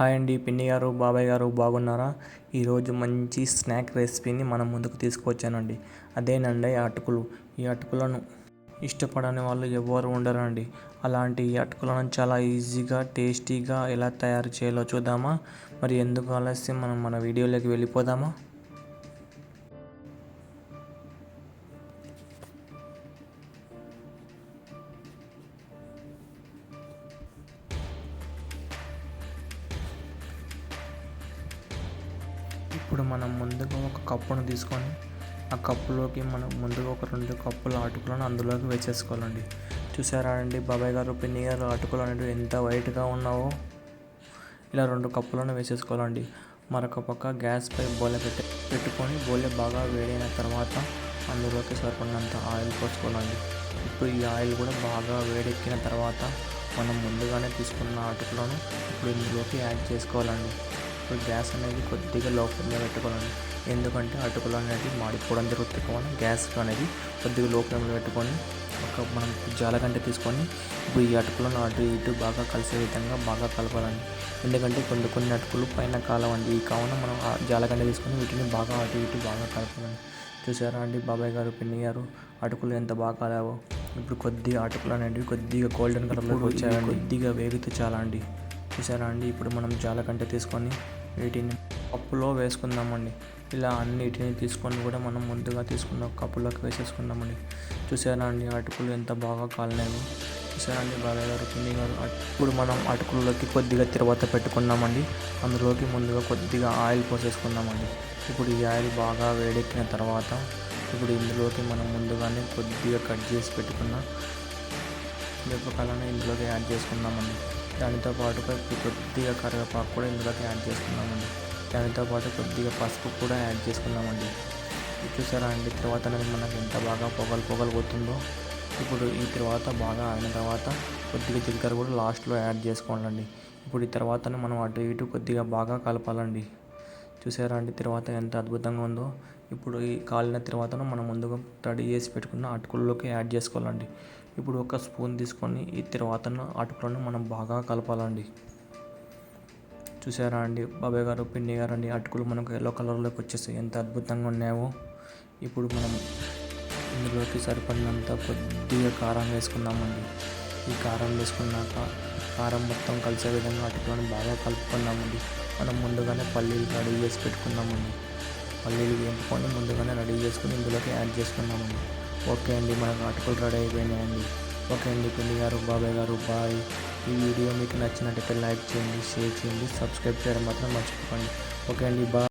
Hi అండి పిన్ని గారు బాబాయ్ గారు బాగున్నారా? ఈరోజు మంచి స్నాక్ రెసిపీని మనం ముందుకు తీసుకువచ్చానండి. అదేనండి అటుకులు. ఈ అటుకులను ఇష్టపడని వాళ్ళు ఎవరు ఉండరండి. అలాంటి ఈ అటుకులను చాలా ఈజీగా టేస్టీగా ఎలా తయారు చేయాలో చూద్దామా? మరి ఎందుకు ఆలస్యం? మనం మన వీడియోలోకి వెళ్ళిపోదామా? ఇప్పుడు మనం ముందుగా ఒక కప్పును తీసుకొని ఆ కప్పులోకి మనం ముందుగా ఒక రెండు కప్పుల అటుకులను అందులోకి వేసేసుకోవాలండి. చూసారా అండి? బాబాయ్ గారు పిన్నిగారు అటుకులు అనేవి ఎంత వైట్గా ఉన్నావో ఇలా రెండు కప్పులను వేసేసుకోవాలండి. మరొక పక్క గ్యాస్పై బోలె పెట్టి పెట్టుకొని బోలె బాగా వేడైన తర్వాత అందులోకి సరిపడినంత ఆయిల్ పోసుకోవాలండి. ఇప్పుడు ఈ ఆయిల్ కూడా బాగా వేడెక్కిన తర్వాత మనం ముందుగానే తీసుకున్న అటుకులను ఇప్పుడు ఇందులోకి యాడ్ చేసుకోవాలండి. ఇప్పుడు గ్యాస్ అనేది కొద్దిగా లోపలనే పెట్టుకోవాలి. పెట్టుకోవాలండి ఎందుకంటే అటుకులు అనేది మాడిపోవడం జరుగుతుంది. కావాలి గ్యాస్ అనేది కొద్దిగా లోపల పెట్టుకొని ఒక మనం జాలగంట తీసుకొని ఇప్పుడు ఈ అటుకులను అటు ఇటు బాగా కలిసే విధంగా బాగా కలపాలండి. ఎందుకంటే కొన్ని కొన్ని అటుకులు పైన కాలవండి ఈ కావున మనం జాలగంట తీసుకొని వీటిని బాగా అటు ఇటు బాగా కలపాలండి. చూసారా అండి బాబాయ్ గారు పిన్ని గారు అటుకులు ఎంత బాగా కాలావో. ఇప్పుడు కొద్దిగా అటుకులు అనేవి కొద్దిగా గోల్డెన్ కలర్లోకి వచ్చాయండి. కొద్దిగా వేగితే చాలా అండి చూసారా అండి ఇప్పుడు మనం జాలగంట తీసుకొని వీటిని కప్పులో వేసుకుందామండి. ఇలా అన్నిటిని తీసుకొని కూడా మనం ముందుగా తీసుకున్న కప్పులోకి వేసేసుకుందామండి. చూసారా అండి అటుకులు ఎంత బాగా కాలినాయో. చూసారా అండి బాగా గారు గారు. ఇప్పుడు మనం అటుకుల్లోకి కొద్దిగా తర్వాత పెట్టుకున్నామండి అందులోకి ముందుగా కొద్దిగా ఆయిల్ పోసేసుకుందామండి. ఇప్పుడు ఈ ఆయిల్ బాగా వేడెక్కిన తర్వాత ఇప్పుడు ఇందులోకి మనం ముందుగానే కొద్దిగా కట్ చేసి పెట్టుకున్న మిరపకాయలను ఇందులోకి యాడ్ చేసుకుందామండి. దానితో పాటు కొద్దిగా కరివేపాకు కూడా ఇందులోకి యాడ్ చేసుకున్నామండి దానితో పాటు కొద్దిగా పసుపు కూడా యాడ్ చేసుకున్నామండి చూసారా అండి? తర్వాత అనేది మనకు ఎంత బాగా పొగలు పొగలు పోతుందో ఇప్పుడు ఈ తర్వాత బాగా అయిన తర్వాత కొద్దిగా జీలకర్ర కూడా లాస్ట్లో యాడ్ చేసుకోవాలండి. ఇప్పుడు ఈ తర్వాత మనం అటు ఇటు కొద్దిగా బాగా కలపాలండి. చూసారా అండి? తర్వాత ఎంత అద్భుతంగా ఉందో. ఇప్పుడు ఈ కాలిన తర్వాత మనం ముందుగా రెడీ చేసి పెట్టుకున్న అటుకుల్లోకి యాడ్ చేసుకోవాలండి. ఇప్పుడు ఒక స్పూన్ తీసుకొని ఈ తర్వాత అటుకులను మనం బాగా కలపాలండి. చూసారా అండి? బాబాయ్ గారు పిండి గారు అండి అటుకులు మనకు ఎల్లో కలర్లోకి వచ్చేసి ఎంత అద్భుతంగా ఉన్నాయో. ఇప్పుడు మనం ఇందులోకి సరిపడినంత కొద్దిగా కారం వేసుకుందామండి. ఈ కారం వేసుకున్నాక కారం మొత్తం కలిసే విధంగా అటుకులను బాగా కలుపుకున్నామండి మనం ముందుగానే పల్లీలు రెడీ చేసి పెట్టుకున్నామండి పల్లీలు వేపుకొని ముందుగానే రెడీ చేసుకుని ఇందులోకి యాడ్ చేసుకున్నామండి ఓకే అండి మనకు అటుకులు రెడీ అయిపోయినాయండి ఓకే అండి పిల్లి గారు బాబాయ్ గారు బాయ్. ఈ వీడియో మీకు నచ్చినట్టయితే లైక్ చేయండి షేర్ చేయండి సబ్స్క్రైబ్ చేయడం మాత్రం మర్చిపోకండి. ఓకే అండి బాయ్.